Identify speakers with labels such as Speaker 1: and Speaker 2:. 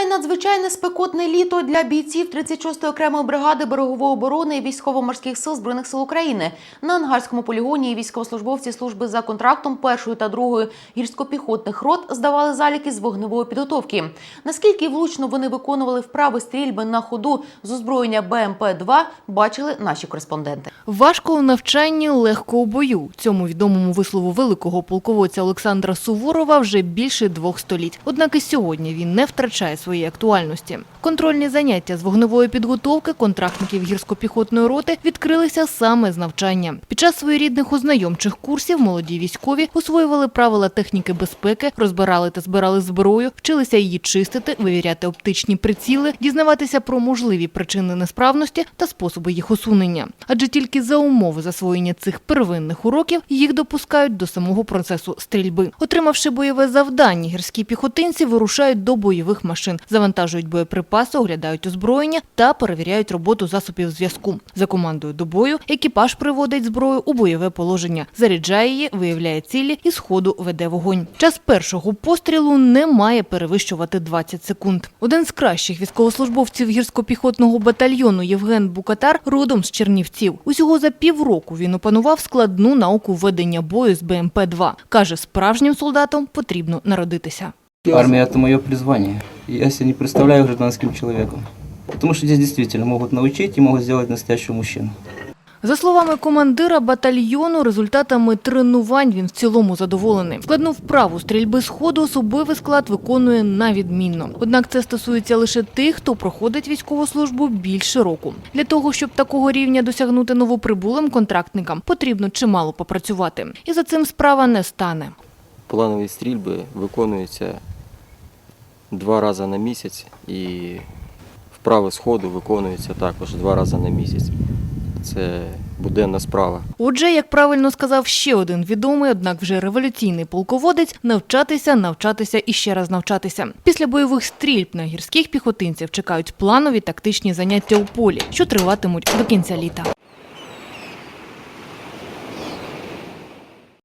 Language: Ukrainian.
Speaker 1: Триває надзвичайне спекотне літо для бійців 36-ї окремої бригади берегової оборони і військово-морських сил збройних сил України. На ангарському полігоні військовослужбовці служби за контрактом першої та другої гірсько-піхотних рот здавали заліки з вогневої підготовки. Наскільки влучно вони виконували вправи стрільби на ходу з озброєння БМП-2, бачили наші кореспонденти.
Speaker 2: Важко у навчанні, легко у бою. Цьому відомому вислову великого полководця Олександра Суворова вже більше двох століть. Однак і сьогодні він не втрачає своєї актуальності. Контрольні заняття з вогневої підготовки контрактників гірсько-піхотної роти відкрилися саме з навчання. Під час своєрідних ознайомчих курсів молоді військові освоювали правила техніки безпеки, розбирали та збирали зброю, вчилися її чистити, вивіряти оптичні приціли, дізнаватися про можливі причини несправності та способи їх усунення. Адже тільки за умови засвоєння цих первинних уроків їх допускають до самого процесу стрільби. Отримавши бойове завдання, гірські піхотинці вирушають до бойових машин, завантажують боєприпаси, оглядають озброєння та перевіряють роботу засобів зв'язку. За командою до бою екіпаж приводить зброю у бойове положення, заряджає її, виявляє цілі і сходу веде вогонь. Час першого пострілу не має перевищувати 20 секунд. Один з кращих військовослужбовців гірсько-піхотного батальйону Євген Букатар родом з Чернівців. Усього за півроку він опанував складну науку ведення бою з БМП-2. Каже, справжнім солдатом потрібно народитися.
Speaker 3: Армия – это мое призвание. Я себя не представляю гражданским человеком. Потому что здесь действительно могут научить и могут сделать настоящего мужчину.
Speaker 2: За словами командира батальйону, результатами тренувань він в цілому задоволений. Складну вправу стрільби з ходу особовий склад виконує на відмінно. Однак це стосується лише тих, хто проходить військову службу більше року. Для того, щоб такого рівня досягнути новоприбулим контрактникам, потрібно чимало попрацювати. І за цим справа не стане.
Speaker 4: Планові стрільби виконуються два рази на місяць і вправи сходу виконуються також два рази на місяць. Це буденна справа.
Speaker 2: Отже, як правильно сказав ще один відомий, однак вже революційний полководець, навчатися, навчатися і ще раз навчатися. Після бойових стрільб на гірських піхотинців чекають планові тактичні заняття у полі, що триватимуть до кінця літа.